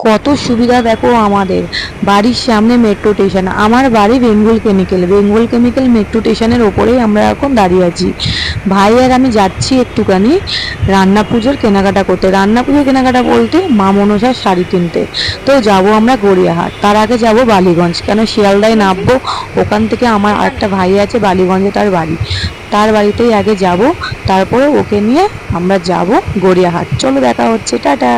কত সুবিধা দেখো আমাদের। বাড়ির সামনে মেট্রো স্টেশন আমার বাড়ি Bengal chemical Bengal chemical metro স্টেশনের ওপরেই আমরা এখন দাঁড়িয়ে আছি। ভাই আর আমি যাচ্ছি একটুখানি রান্না পুজোর কেনাকাটা করতে। রান্না পুজোর কেনাকাটা বলতে মা মনসার শাড়ি কিনতে। তো যাব আমরা গড়িয়াহাট। তার আগে যাব বালিগঞ্জ। কেন শিয়ালদায় নামবো? ওখান থেকে আমার আরেকটা ভাই আছে বালিগঞ্জে, তার বাড়ি। তার বাড়িতেই আগে যাব। তারপরে ওকে নিয়ে আমরা যাব গড়িয়াহাট। চলো দেখা হচ্ছে। টাটা।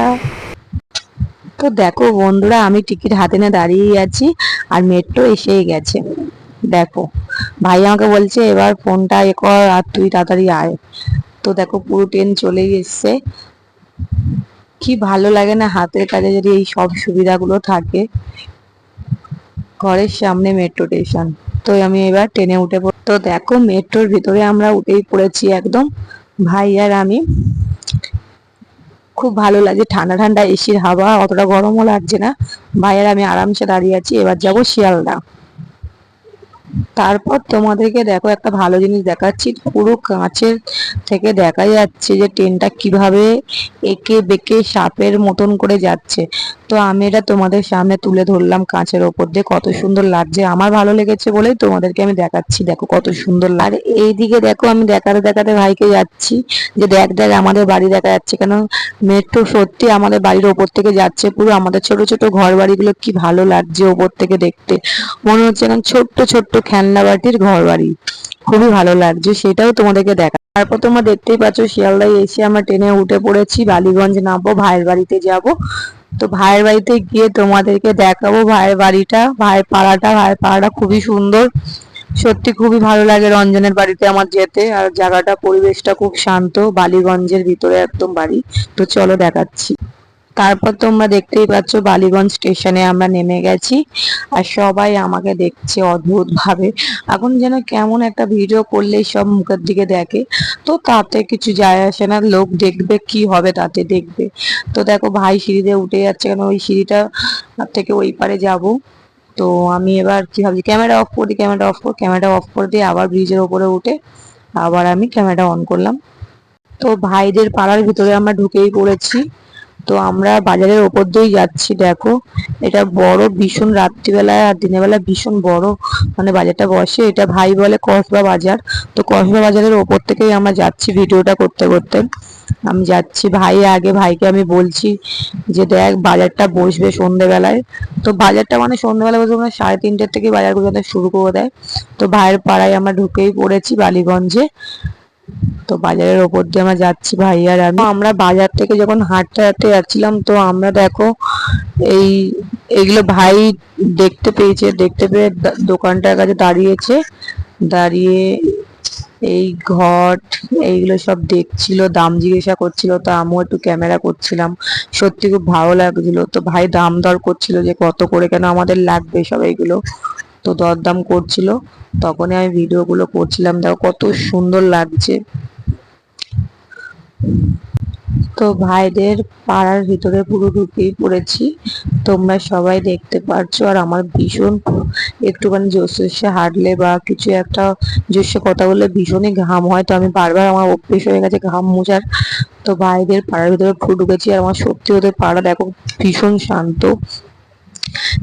তো দেখো বন্ধুরা, আমি টিকিট হাতে নিয়ে দাঁড়িয়ে আছি আর মেট্রো এসেই গেছে। দেখো, ভাই আমাকে বলছে, এবার ফোনটা এ কর আর তুই তাড়াতাড়ি আয়। তো দেখো, পুরো ট্রেন চলেই এসছে। কি ভালো লাগে না, হাতের কাছে যদি এই সব সুবিধাগুলো থাকে। ঘরের সামনে মেট্রো স্টেশন। তো আমি এবার ট্রেনে উঠে তো দেখো, মেট্রোর ভিতরে আমরা উঠেই পড়েছি একদম। ভাই আর আমি। খুব ভালো লাগে। ঠান্ডা ঠান্ডা এসির হাওয়া, অতটা গরমও লাগছে না। ভাইয়ের, আমি আরামসে দাঁড়িয়ে আছি। এবার যাব শিয়ালদা। তারপর তোমাদেরকে দেখো, একটা ভালো জিনিস দেখাচ্ছি। পুরো কাঁচের থেকে দেখা যাচ্ছে যে ট্রেনটা কীভাবে একে বেঁকে সাপের মতন করে যাচ্ছে। তো আমি এটা তোমাদের সামনে তুলে ধরলাম কাঁচের ওপর দিয়ে। কত সুন্দর লাগছে। আমার ভালো লেগেছে বলেই তোমাদেরকে আমি দেখাচ্ছি। দেখো কত সুন্দর লাগে। এইদিকে দেখো আমি দেখাতে দেখাতে ভাইকে যাচ্ছি। যে দেখ দেখ আমাদের বাড়ি দেখা যাচ্ছে কেন? মেট্রো সত্যি আমাদের বাড়ির ওপর থেকে যাচ্ছে পুরো। আমাদের ছোট ছোট ঘর বাড়িগুলো কি ভালো লাগছে ওপর থেকে দেখতে। মনে হচ্ছে না ছোট্ট ছোট্ট খেলনা বাটির ঘর বাড়ি খুবই ভালো লাগছে। সেটাও তোমাদেরকে দেখা। তারপর তোমরা দেখতেই পাচ্ছ শিয়ালদায় এসে আমরা ট্রেনে উঠে পড়েছি। বালিগঞ্জ নামবো ভাইয়ের বাড়িতে যাব। তো ভাইয়ের বাড়িতে গিয়ে তোমাদেরকে দেখাবো। ভাইয়ের বাড়িটা, ভাইয়ের পাড়াটা ভাইয়ের পাড়াটা খুবই সুন্দর। সত্যি খুবই ভালো লাগে রঞ্জনের বাড়িতে আমার যেতে। আর জায়গাটা, পরিবেশটা খুব শান্ত, বালিগঞ্জের ভিতরে একদম বাড়ি। তো চলো দেখাচ্ছি। তারপর তোমরা দেখতেই পাচ্ছ বালিগঞ্জ স্টেশনে আমরা নেমে গেছি আর সবাই আমাকে দেখছে অদ্ভুত ভাবে এখন যেন কেমন একটা ভিডিও করলেই সব মুখের দিকে দেখে। তো তাতে কিছু যায় আসে না, লোক দেখবে কি হবে তাতে দেখবে। তো দেখো ভাই সিঁড়িতে উঠে যাচ্ছে কেন? ওই সিঁড়িটা থেকে ওই পারে যাব। তো আমি এবার কি ভাবছি, ক্যামেরা অফ করি ক্যামেরা অফ করে ক্যামেরা অফ করে দিয়ে আবার ব্রিজের ওপরে উঠে আবার আমি ক্যামেরাটা অন করলাম। তো ভাইদের পাড়ার ভিতরে আমরা ঢুকেই পড়েছি। তো আমরা বাজারের ওপর দিয়েই যাচ্ছি, দেখো। এটা বড় ভীষণ রাত্রিবেলায় আর দিনের বেলা ভীষণ বড়। মানে বাজারটা বসে, এটা ভাই বলে কসবা বাজার। তো কসবা বাজারের ওপর থেকেই আমরা যাচ্ছি ভিডিওটা করতে করতে। আমি যাচ্ছি, ভাই আগে ভাইকে আমি বলছি যে দেখ বাজারটা বসবে সন্ধেবেলায়। তো বাজারটা মানে সন্ধ্যেবেলা বলতে মানে সাড়ে তিনটের থেকে বাজার পর্যন্ত শুরু করে দেয়। তো ভাইয়ের পাড়ায় আমরা ঢুকেই পড়েছি বালিগঞ্জে। তো বাজারের ওপর দিয়ে আমরা যাচ্ছি ভাই আর আমি। আমরা বাজার থেকে যখন হাঁটতে হাঁটতে যাচ্ছিলাম, তো আমরা দেখো এই, এগুলো ভাই দেখতে পেয়েছে। দেখতে পেয়ে দোকানটার কাছে দাঁড়িয়েছে। দাঁড়িয়ে এই ঘট, এইগুলো সব দেখছিল, দাম জিজ্ঞাসা করছিল। তো আমিও একটু ক্যামেরা করছিলাম। সত্যি খুব ভালো লাগছিল। তো ভাই দাম দর করছিল যে কত করে কেন আমাদের লাগবে সব এইগুলো। তো দরদাম করছিল। তখনই আমি ভিডিওগুলো করছিলাম। দেখো কত সুন্দর লাগছে। তো ভাইদের পাড়ার ভিতরে পুরো ঢুকেই পড়েছি। তোমরা সবাই দেখতে পারছ আর আমার ভীষণ একটুখানি জোশে হাঁটলে বা কিছু একটা জোশে কথা বললে ভীষণই ঘাম হয়। তো আমি বারবার আমার অভ্যেস হয়ে গেছে ঘাম মোছার। তো ভাইদের পাড়ার ভিতরে পুরো ঢুকেছি আর আমার সত্যি ওদের পাড়া দেখো ভীষণ শান্ত।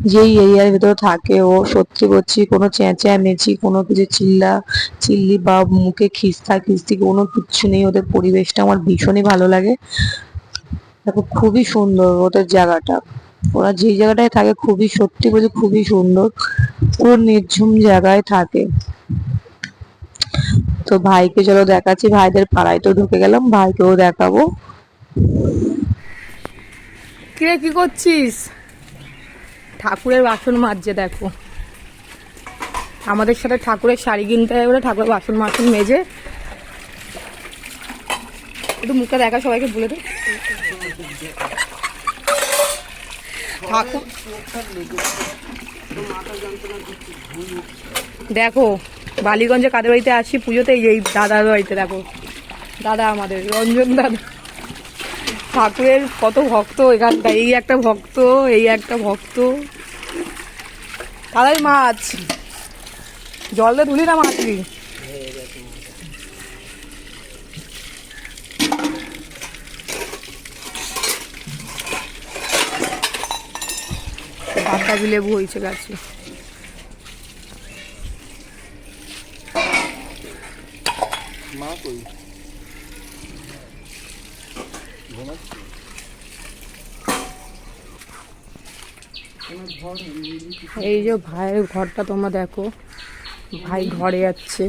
যেই এরিয়ার ভিতরে থাকে ও, সত্যি বলছি, কোনো চেঁচামেচি কোনো কিছু চিল্লা, চিল্লি বা মুখে খিস্তা খিস্তি, কোনো কিচ্ছু নেই। ওদের পরিবেশটা আমার ভীষণই ভালো লাগে। দেখো, খুবই সুন্দর ওদের জায়গাটা। ওরা যে জায়গাটায় থাকে, খুবই, সত্যি বলছি, খুবই সুন্দর। পুরো নির্ঝুম জায়গায় থাকে। তো ভাইকে চলো দেখাচ্ছি, ভাইদের পাড়ায় তো ঢুকে গেলাম, ভাইকেও দেখাবো। কি করছিস? ঠাকুরের বাসন মাজছে, দেখো। আমাদের সাথে ঠাকুরের শাড়ি কিনতে হবে বলে ঠাকুরের বাসন মাসন মেজে। একটু মুখটা দেখা, সবাইকে বলে দে। ঠাকুর দেখো, বালিগঞ্জে কাদের বাড়িতে আসি? পুজোতে এই দাদার বাড়িতে, দেখো। দাদা আমাদের, রঞ্জন দাদা। ঠাকুরের কত ভক্ত এখানটা এই একটা ভক্ত, এই একটা ভক্ত। তারাই মাছ। জল দিয়ে ধুলি না মাছলি বাতাবি লেবু হয়েছে গাছে। মা কই? এই যে ভাইয়ের ঘরটা তোমরা দেখো, ভাই ঘরে যাচ্ছে।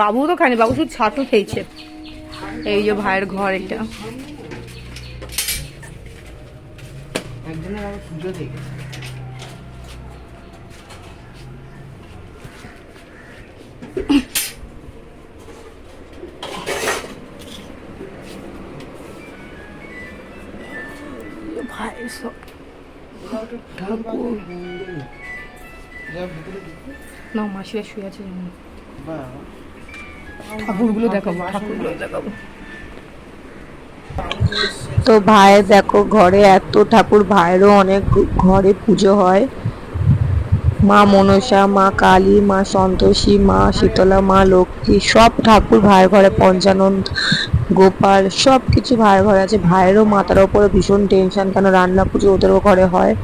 বাবু তো খায়নি, বাবু শুধু ছাতু খেয়েছে। এই যে ভাইয়ের ঘর এটা। একজনের আবার পুজো দেখেছে ভাইয়ের সব যা না মাসিরা শুয়ে আছে জানো। ঠাকুরগুলো দেখাবো ঠাকুরগুলো দেখাবো। তো ভাইয়ের দেখো ঘরে এত ঠাকুর ভাইয়েরও অনেক ঘরে পুজো হয়। মা মনসা মা কালী মা সন্তোষী মা শীতলা মা লক্ষ্মী সব ঠাকুর ভাইয়ের ঘরে পঞ্চানন গোপাল, সব কিছু ভাইয়ের ঘরে আছে। ভাইয়েরও মাথার ওপরে ভীষণ টেনশন কেন রান্না পুজো ওদেরও ঘরে হয়?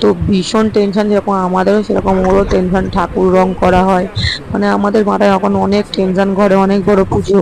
তো ভীষণ টেনশন যেরকম আমাদেরও সেরকম ওরও টেনশন ঠাকুর রং করা হয়। মানে আমাদের মাথায় এখন অনেক টেনশন ঘরে অনেক বড় পুজো।